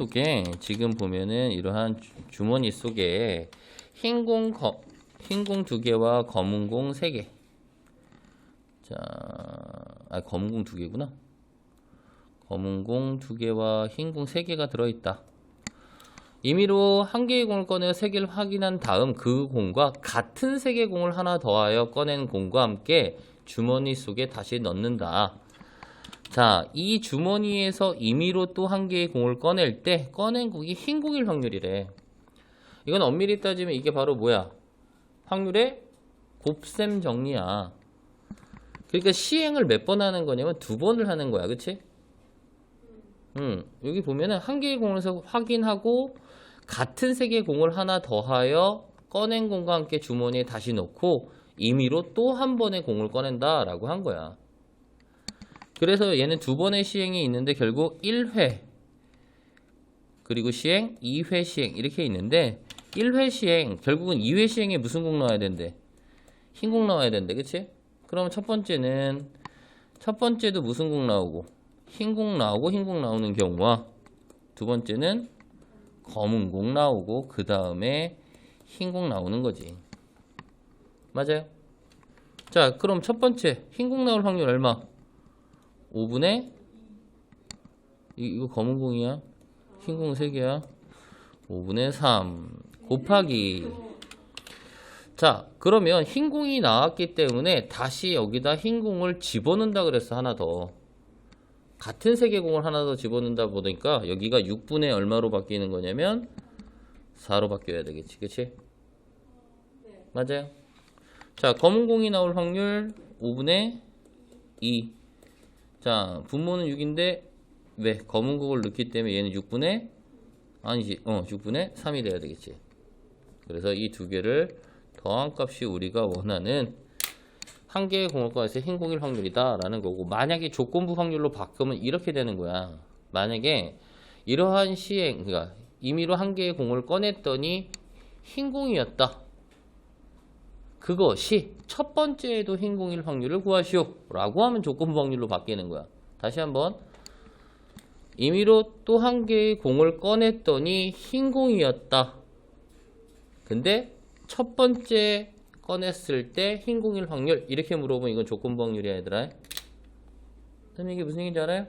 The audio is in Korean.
속에 지금 보면은 이러한 주- 주머니 속에 흰공 거, 흰공 두 개와 검은 공 세 개. 자, 아 검은 공 두 개구나. 검은 공 두 개와 흰 공 세 개가 들어 있다. 임의로 한 개의 공을 꺼내어 세 개를 확인한 다음 그 공과 같은 세 개의 공을 하나 더하여 꺼낸 공과 함께 주머니 속에 다시 넣는다. 자, 이 주머니에서 임의로 또 한 개의 공을 꺼낼 때 꺼낸 공이 흰 공일 확률이래. 이건 엄밀히 따지면 이게 바로 뭐야? 확률의 곱셈 정리야. 그러니까 시행을 몇 번 하는 거냐면 두 번을 하는 거야. 그치? 음, 여기 보면은 한 개의 공에서 확인하고 같은 세 개의 공을 하나 더하여 꺼낸 공과 함께 주머니에 다시 넣고 임의로 또 한 번의 공을 꺼낸다라고 한 거야. 그래서 얘는 두 번의 시행이 있는데 결국 1회 그리고 시행, 2회 시행 이렇게 있는데 1회 시행 결국은 2회 시행에 무슨 공 나와야 된대? 흰 공 나와야 된대. 그치? 그러면 첫 번째는 첫 번째도 무슨 공 나오고 흰 공 나오고 흰 공 나오는 경우와 두 번째는 검은 공 나오고 그 다음에 흰 공 나오는 거지. 맞아요? 자, 그럼 첫 번째 흰 공 나올 확률 얼마? 5분의 이, 이거 검은 공이야? 흰 공 3개야? 5분의 3 곱하기. 자 그러면 흰 공이 나왔기 때문에 다시 여기다 흰 공을 집어넣는다 그랬어 하나 더. 같은 세개 공을 하나 더 집어넣는다 보니까 여기가 6분의 얼마로 바뀌는 거냐면 4로 바뀌어야 되겠지 그치? 맞아요? 자 검은 공이 나올 확률 5분의 2 자, 분모는 6인데 왜? 검은 국을 넣기 때문에 얘는 6분의 아니지. 어, 6분의 3이 돼야 되겠지. 그래서 이 두 개를 더한 값이 우리가 원하는 한 개의 공업과에서 흰 공일 확률이다라는 거고 만약에 조건부 확률로 바꾸면 이렇게 되는 거야. 만약에 이러한 시행 그러니까 임의로 한 개의 공을 꺼냈더니 흰 공이었다. 그것이 첫 번째에도 흰 공일 확률을 구하시오. 라고 하면 조건부 확률로 바뀌는 거야. 다시 한번. 임의로 또 한 개의 공을 꺼냈더니 흰 공이었다. 근데 첫 번째 꺼냈을 때 흰 공일 확률 이렇게 물어보면 이건 조건부 확률이야 얘들아. 선생님 이게 무슨 얘기인지 알아요?